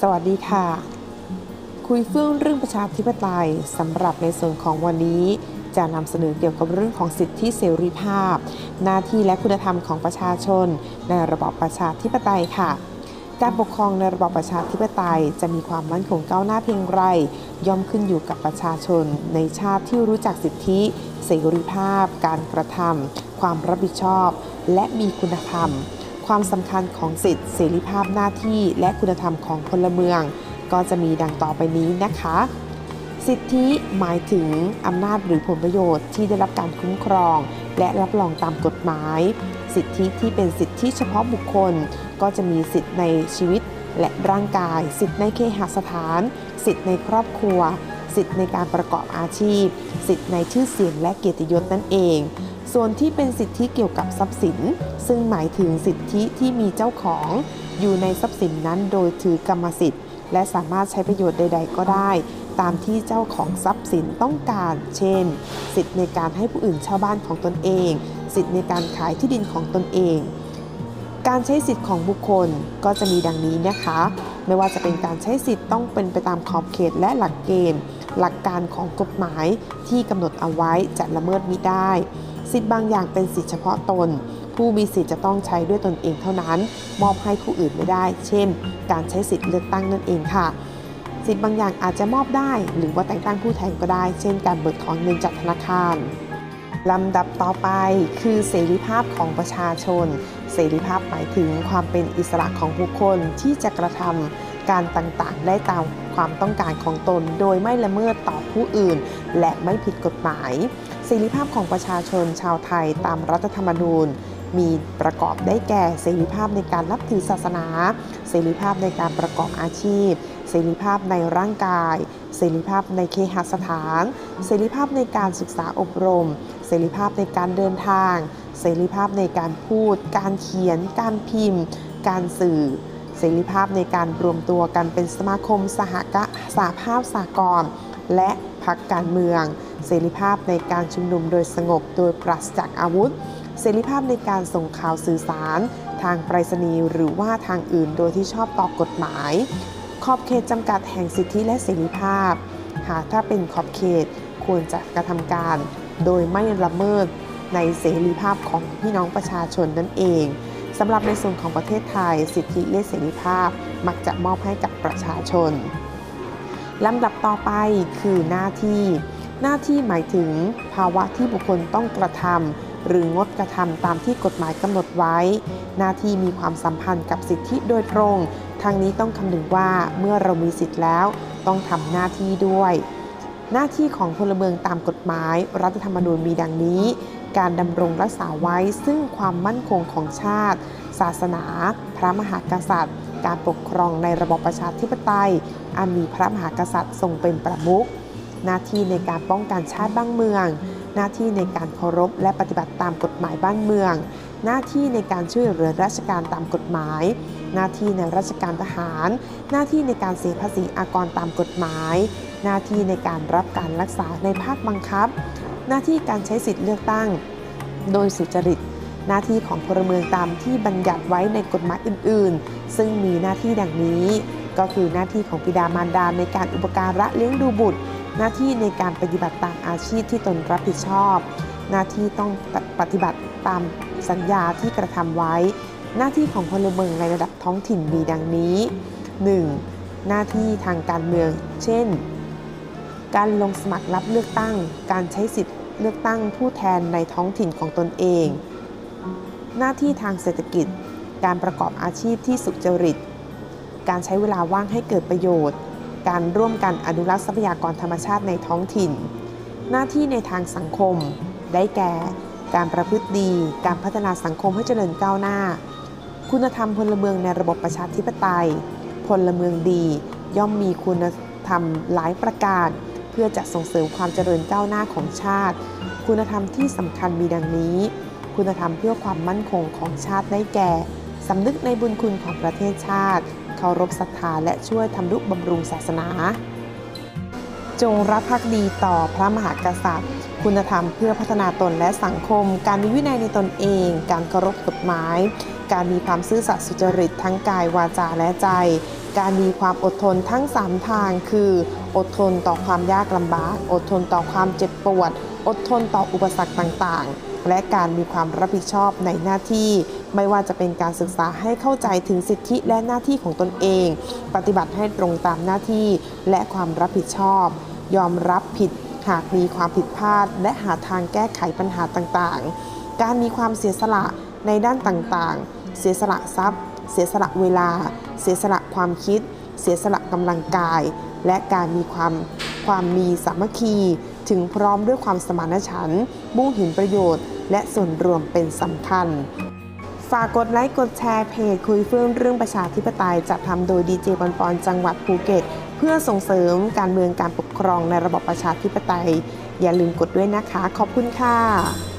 สวัสดีค่ะ คุยเฟื่องเรื่องประชาธิปไตยสำหรับในส่วนของวันนี้ จะนำเสนอเกี่ยวกับเรื่องของสิทธิเสรีภาพ หน้าที่และคุณธรรมของประชาชน ในระบอบประชาธิปไตยค่ะ การปกครองในระบอบประชาธิปไตย จะมีความมั่นคงก้าวหน้าเพียงไรย่อมขึ้นอยู่กับประชาชน ในชาติที่รู้จักสิทธิ เสรีภาพ การกระทำความรับผิดชอบ และมีคุณธรรม ความสำคัญของสิทธิเสรีภาพหน้าที่และคุณธรรมของพลเมือง ก็จะมีดังต่อไปนี้นะคะ สิทธิหมายถึงอำนาจหรือผลประโยชน์ที่ได้รับการคุ้มครอง และรับรองตามกฎหมาย สิทธิที่เป็นสิทธิเฉพาะบุคคล ก็จะมีสิทธิในชีวิตและร่างกาย สิทธิในเคหสถาน สิทธิในครอบครัว สิทธิในการประกอบอาชีพ สิทธิในชื่อเสียงและเกียรติยศนั่นเอง ส่วนที่เป็นสิทธิเกี่ยวกับทรัพย์สิน ซึ่งหมายถึงสิทธิที่มีเจ้าของ อยู่ในทรัพย์สินนั้นโดยถือกรรมสิทธิ์ และสามารถใช้ประโยชน์ใด ๆ ก็ได้ ตามที่เจ้าของทรัพย์สินต้องการ เช่น สิทธิในการให้ผู้อื่นเช่าบ้านของตนเอง สิทธิในการขายที่ดินของตนเองการใช้สิทธิ์ของบุคคลก็จะมีดังนี้นะคะ ไม่ว่าจะเป็นการใช้สิทธิ์ต้องเป็นไปตามขอบเขตและหลักเกณฑ์ หลักการของกฎหมายที่กำหนดเอาไว้จะละเมิดมิได้ สิทธิ์บางอย่างเป็นสิทธิเฉพาะตน ผู้มีสิทธิ์จะต้องใช้ด้วยตนเองเท่านั้น มอบให้ผู้อื่นไม่ได้ เช่น การใช้สิทธิ์เลือกตั้งนั่นเองค่ะ สิทธิ์บางอย่างอาจจะมอบได้ หรือว่าแต่งตั้งผู้แทนก็ได้ เช่น การเบิกถอนเงินจากธนาคารลำดับต่อไปคือเสรีภาพของประชาชน เสรีภาพหมายถึงความเป็นอิสระของบุคคลที่จะกระทำการต่างๆ ได้ตามความต้องการของตน โดยไม่ละเมิดต่อผู้อื่น และไม่ผิดกฎหมาย เสรีภาพของประชาชนชาวไทยตามรัฐธรรมนูญ มีประกอบได้แก่เสรีภาพในการนับถือศาสนา เสรีภาพในการประกอบอาชีพ เสรีภาพในร่างกาย เสรีภาพในเคหสถาน เสรีภาพในการศึกษาอบรม เสรีภาพในการเดินทาง เสรีภาพในการพูด การเขียน การพิมพ์ การสื่อเสรีภาพในการรวมตัวกันเป็นสมาคมสหกะสหภาพสากลและ พรรคการเมือง เสรีภาพในการชุมนุมโดยสงบโดยปราศจากอาวุธ เสรีภาพในการส่งข่าวสื่อสาร ทางไปรษณีย์หรือว่าทางอื่นโดยที่ชอบต่อกฎหมาย ขอบเขตจำกัดแห่งสิทธิและเสรีภาพ หากถ้าเป็นขอบเขตควรจะกระทำการ โดยไม่ละเมิดในเสรีภาพของพี่น้องประชาชนนั่นเองสำหรับในส่วนของประเทศไทย สิทธิและเสรีภาพ มักจะมอบให้กับประชาชน ลำดับต่อไปคือหน้าที่ หน้าที่หมายถึงภาวะที่บุคคลต้องกระทำหรืองดกระทำตามที่กฎหมายกำหนดไว้ หน้าที่มีความสัมพันธ์กับสิทธิโดยตรง ทางนี้ต้องคำนึงว่าเมื่อเรามีสิทธิแล้ว ต้องทำหน้าที่ด้วย หน้าที่ของพลเมืองตามกฎหมาย รัฐธรรมนูญมีดังนี้ การดำรงรักษาไว้ซึ่งความมั่นคงของชาติ ศาสนา พระมหากษัตริย์ การปกครองในระบอบประชาธิปไตย อันมีพระมหากษัตริย์ทรงเป็นประมุขหน้าที่ในการป้องกันชาติบ้านเมือง หน้าที่ในการเคารพและปฏิบัติตามกฎหมายบ้านเมือง หน้าที่ในการช่วยเหลือราชการตามกฎหมาย หน้าที่ในราชการทหาร หน้าที่ในการเสียภาษีอากรตามกฎหมาย หน้าที่ในการรับการรักษาในภาคบังคับ หน้าที่การใช้สิทธิเลือกตั้ง โดยสุจริต หน้าที่ของพลเมืองตามที่บัญญัติไว้ในกฎหมายอื่น ๆ ซึ่งมีหน้าที่ดังนี้ ก็คือหน้าที่ของบิดามารดาในการอุปการะเลี้ยงดูบุตร หน้าที่ในการปฏิบัติตามอาชีพที่ตนรับผิดชอบ หน้าที่ต้องปฏิบัติตามสัญญาที่กระทำไว้ หน้าที่ของพลเมืองในระดับท้องถิ่นมีดังนี้ 1. หน้าที่ทางการเมือง เช่น การลงสมัครรับเลือกตั้ง การใช้สิทธิ์เลือกตั้งผู้แทนในท้องถิ่นของตนเอง หน้าที่ทางเศรษฐกิจ การประกอบอาชีพที่สุจริต การใช้เวลาว่างให้เกิดประโยชน์ การร่วมกันอนุรักษ์ทรัพยากรธรรมชาติในท้องถิ่น หน้าที่ในทางสังคม ได้แก่ การประพฤติดี การพัฒนาสังคมให้เจริญก้าวหน้า คุณธรรมพลเมืองในระบบประชาธิปไตย พลเมืองดี ย่อมมีคุณธรรมหลายประการ เพื่อจะส่งเสริมความเจริญก้าวหน้าของชาติ คุณธรรมที่สำคัญมีดังนี้ คุณธรรมเพื่อความมั่นคงของชาติได้แก่สำนึกในบุญคุณของประเทศชาติ เคารพศรัทธาและช่วยทำนุบำรุงศาสนา จงรักภักดีต่อพระมหากษัตริย์ คุณธรรมเพื่อพัฒนาตนและสังคม การมีวินัยในตนเอง การเคารพกฎหมาย การมีความซื่อสัตย์สุจริตทั้งกายวาจาและใจ การมีความอดทนทั้ง 3 ทางคือ อดทนต่อความยากลำบาก อดทนต่อความเจ็บปวด อดทนต่ออุปสรรคต่างๆ และการมีความรับผิดชอบในหน้าที่ ไม่ว่าจะเป็นการศึกษาให้เข้าใจถึงสิทธิและหน้าที่ของตนเอง ปฏิบัติให้ตรงตามหน้าที่และความรับผิดชอบ ยอมรับผิดหากมีความผิดพลาด และหาทางแก้ไขปัญหาต่างๆ การมีความเสียสละในด้านต่างๆ เสียสละทรัพย์ เสียสละเวลา เสียสละความคิด เสียสละกำลังกาย และการมีความความมีสามัคคี ถึงพร้อมด้วยความสมานฉันท์มุ่งเห็นประโยชน์ และส่วนรวมเป็นสำคัญ ฝากกดไลค์กดแชร์เพจคุยเฟื่องเรื่องประชาธิปไตยจัดทำโดยดีเจปอนปอนจังหวัดภูเก็ต เพื่อส่งเสริมการเมืองการปกครองในระบบประชาธิปไตย อย่าลืมกดด้วยนะคะ ขอบคุณค่ะ